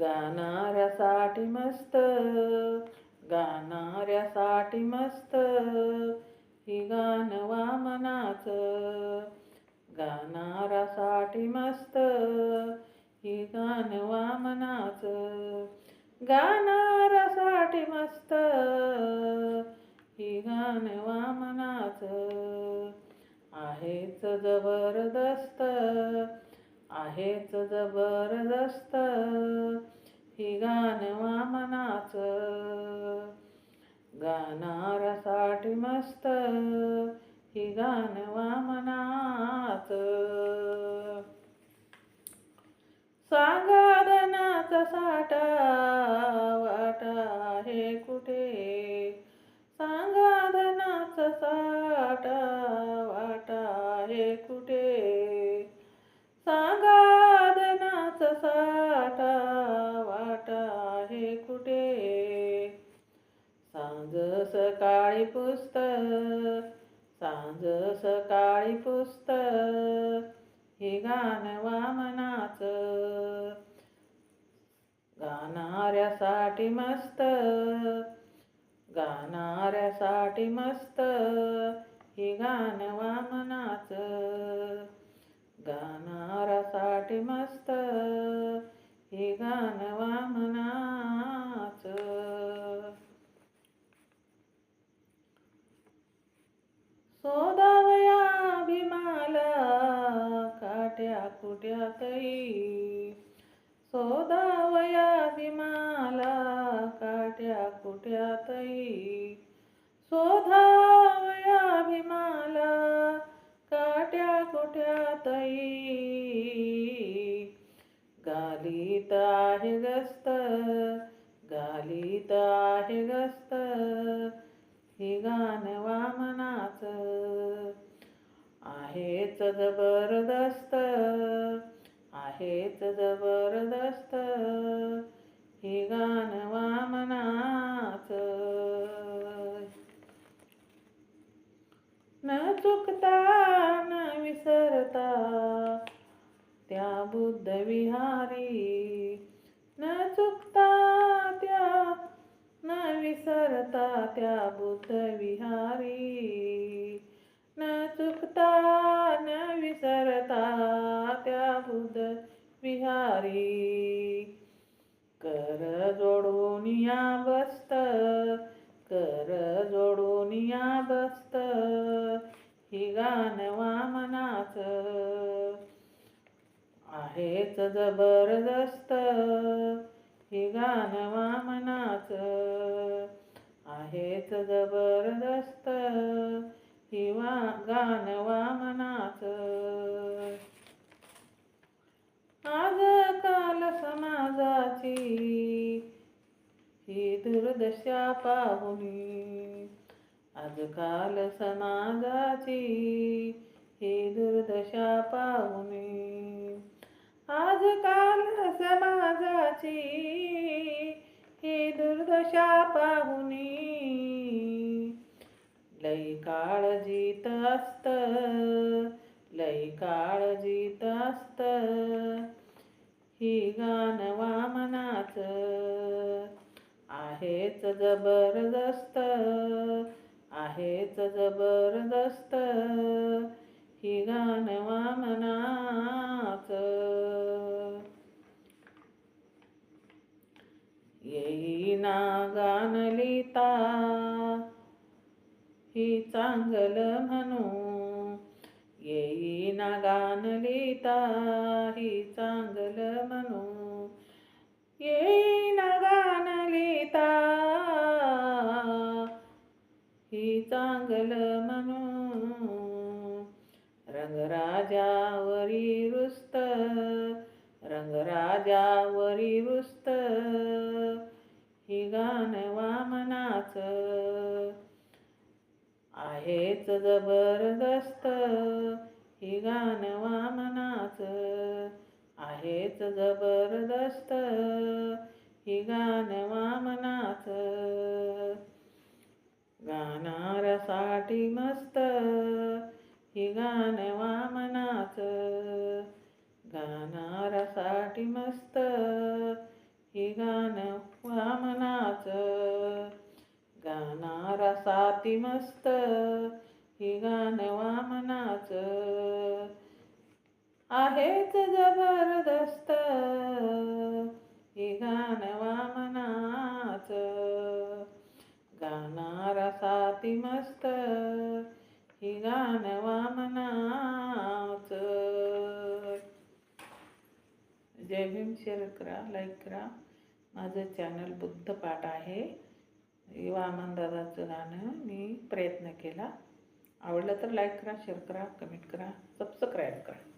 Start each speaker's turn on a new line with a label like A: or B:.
A: गाणाऱ्यासाठी मस्त गाणाऱ्यासाठी मस्त. ही गाण वामनाच गाणाऱ्यासाठी मस्त. ही गाण वामनाच गाणाऱ्यासाठी मस्त. ही गाणं वामनाच आहेच जवळ आहेच जबरदस्त. ही गाण वामनाच गाणारासाठी मस्त. ही गाण वामनाच सांगाधनाचा साठा वाटा आहे कुठे? सांगाधनाचा साठा सकाळी पुस्तक सांज सकाळी पुस्तक हे गाण वामनाच गाणाऱ्यासाठी मस्त गाणाऱ्यासाठी मस्त हे गाण वामनाच गाणाऱ्यासाठी मस्त हे गाण वामना सोदावया भीमाला कुठ्यातही सोदावया विमाला काट्या कुठ्यातही शोधावया भीमाला काट्या कुठ्यातही गालीत आहे गस्त गालीत आहे गस्त हे गाणं वामनाच आहेच जबरदस्त आहेच जबरदस्त. हे गाण वामनाच. न चुकता न विसरता त्या बुद्ध विहारी. न चुकता त्या न विसरता त्या बुद्ध विहारी. कर जोडून या बसत ही गाण वामनाच. आहेच जबरदस्त ही गाण वामनाच. आहेच जबरदस्त ही वा गाण वामनाच. आज काल समाजाची ही दुर्दशा पाहुनी आजकाल समाजाची ही दुर्दशा पाहुणे आजकाल समाजाची ही दुर्दशा पाहुणे लई काळजीत असत लई काळजीत असत ही गाण वामनाच आहेच जबरदस्त आहेच जबरदस्त. ही गाण वामनाच. येईना गाण लिहिता. ही चांगल म्हणू येईना गाण लिहिता. ही चांगल म्हणू येई रुस्त रंगराजावरी रुस्त ही गाण वामनाच आहेच जबरदस्त. ही गाण वामनाच आहेच जबरदस्त. ही गाण वामनाच हे गाणं वामनाचं. गाणारा साती मस्त. हे गाणं वामनाचं. आहेच जबरदस्त. हे गाणं वामनाचं. गाणारा साती मस्त. हे गाणं वामनाचं. जय भीम शेअर करा लाईक करा. माझं चॅनल बुद्ध पाठ आहे. हे गाणं मी प्रयत्न केला. आवडलं तर लाईक करा शेअर करा कमेंट करा सबस्क्राईब करा.